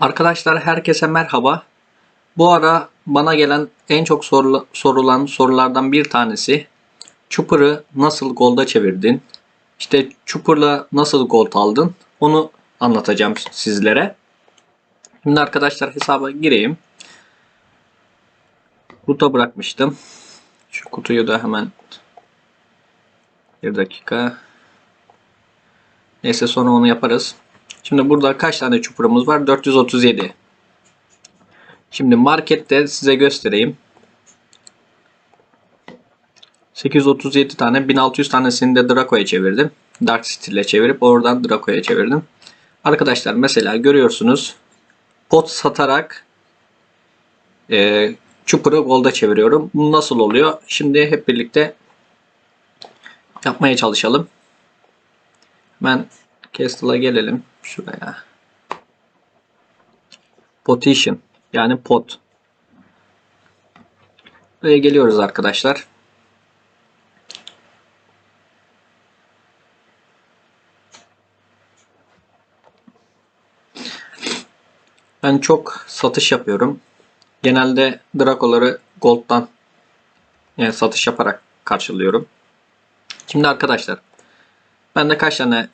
Arkadaşlar herkese merhaba. Bu ara bana gelen en çok sorula- sorulan sorulardan bir tanesi Chopper'ı nasıl golda çevirdin? İşte Chopper'la nasıl gol aldın? Onu anlatacağım sizlere. Şimdi arkadaşlar hesaba gireyim. Kutuya bırakmıştım. Şu kutuyu da hemen bir dakika. Neyse sonra onu yaparız. Şimdi burada kaç tane çukurumuz var? 437. Şimdi markette size göstereyim. 837 tane 1600 tanesini de Draco'ya çevirdim. Dark City ile çevirip oradan Draco'ya çevirdim. Arkadaşlar mesela görüyorsunuz pot satarak e, Chopper'ı golda çeviriyorum. Bu nasıl oluyor? Şimdi hep birlikte yapmaya çalışalım. Ben Castle'a gelelim. Şuraya. Potition. Yani pot. Buraya geliyoruz arkadaşlar. Ben çok satış yapıyorum. Genelde Draco'ları Gold'dan yani satış yaparak karşılıyorum. Şimdi arkadaşlar bende kaç tane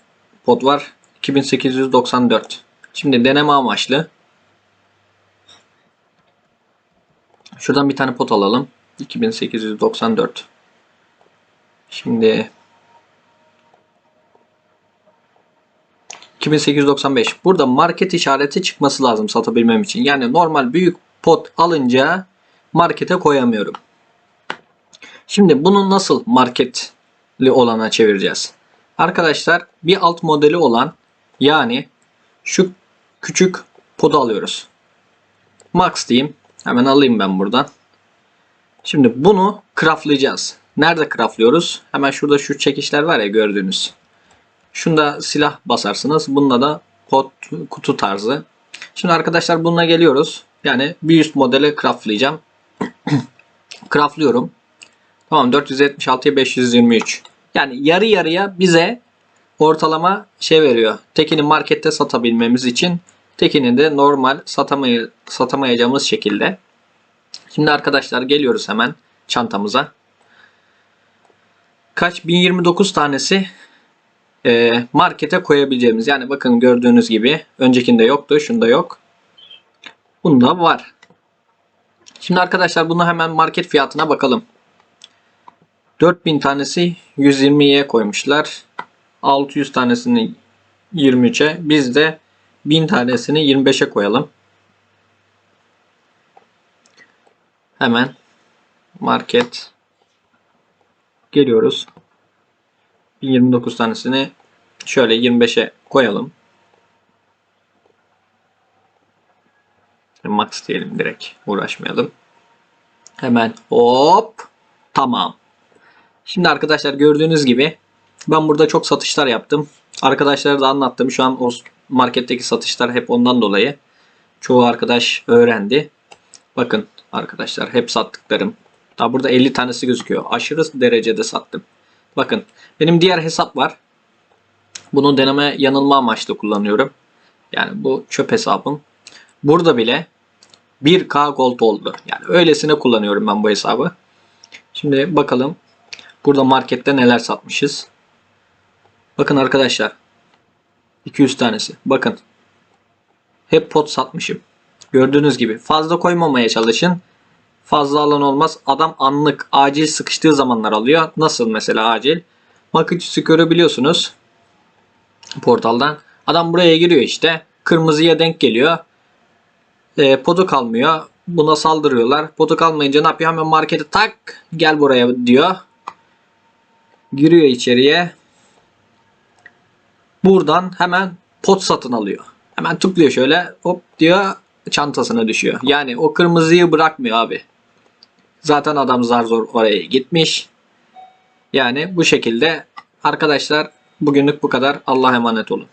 pot var? 2894. Şimdi deneme amaçlı şuradan bir tane pot alalım. 2894. Şimdi 2895. Burada market işareti çıkması lazım satabilmem için. Yani normal büyük pot alınca markete koyamıyorum. Şimdi bunu nasıl marketli olana çevireceğiz? Arkadaşlar bir alt modeli olan yani şu küçük podu alıyoruz. Max diyeyim. Hemen alayım ben buradan. Şimdi bunu craftlayacağız. Nerede craftlıyoruz? Hemen şurada şu çekişler var ya gördüğünüz. Şunda silah basarsınız. Bunda da pot kutu tarzı. Şimdi arkadaşlar bununla geliyoruz. Yani bir üst modele craftlayacağım. Craftlıyorum. Tamam 476'ya 523. Yani yarı yarıya bize ortalama şey veriyor. Tekini markette satabilmemiz için tekini de normal satamay satamayacağımız şekilde. Şimdi arkadaşlar geliyoruz hemen çantamıza. Kaç? 1029 tanesi e, markete koyabileceğimiz. Yani bakın gördüğünüz gibi öncekinde yoktu. Şunda yok. Bunda var. Şimdi arkadaşlar bunu hemen market fiyatına bakalım. 4000 tanesi 120'ye koymuşlar. 600 tanesini 23'e. Biz de 1000 tanesini 25'e koyalım. Hemen market geliyoruz. 1029 tanesini şöyle 25'e koyalım. Max diyelim direkt uğraşmayalım. Hemen hop tamam. Şimdi arkadaşlar gördüğünüz gibi ben burada çok satışlar yaptım. Arkadaşlara da anlattım. Şu an o marketteki satışlar hep ondan dolayı. Çoğu arkadaş öğrendi. Bakın arkadaşlar hep sattıklarım. Daha burada 50 tanesi gözüküyor. Aşırı derecede sattım. Bakın benim diğer hesap var. Bunu deneme yanılma amaçlı kullanıyorum. Yani bu çöp hesabım. Burada bile 1K gold oldu. Yani öylesine kullanıyorum ben bu hesabı. Şimdi bakalım. Burada markette neler satmışız. Bakın arkadaşlar. 200 tanesi. Bakın. Hep pot satmışım. Gördüğünüz gibi. Fazla koymamaya çalışın. Fazla alan olmaz. Adam anlık, acil sıkıştığı zamanlar alıyor. Nasıl mesela acil? Makıcısı görebiliyorsunuz. Portaldan. Adam buraya giriyor işte. Kırmızıya denk geliyor. E, podu kalmıyor. Buna saldırıyorlar. Podu kalmayınca ne yapıyor? Hemen markete tak gel buraya diyor. Giriyor içeriye. Buradan hemen pot satın alıyor. Hemen tıklıyor şöyle hop diyor çantasına düşüyor. Yani o kırmızıyı bırakmıyor abi. Zaten adam zar zor oraya gitmiş. Yani bu şekilde arkadaşlar bugünlük bu kadar. Allah'a emanet olun.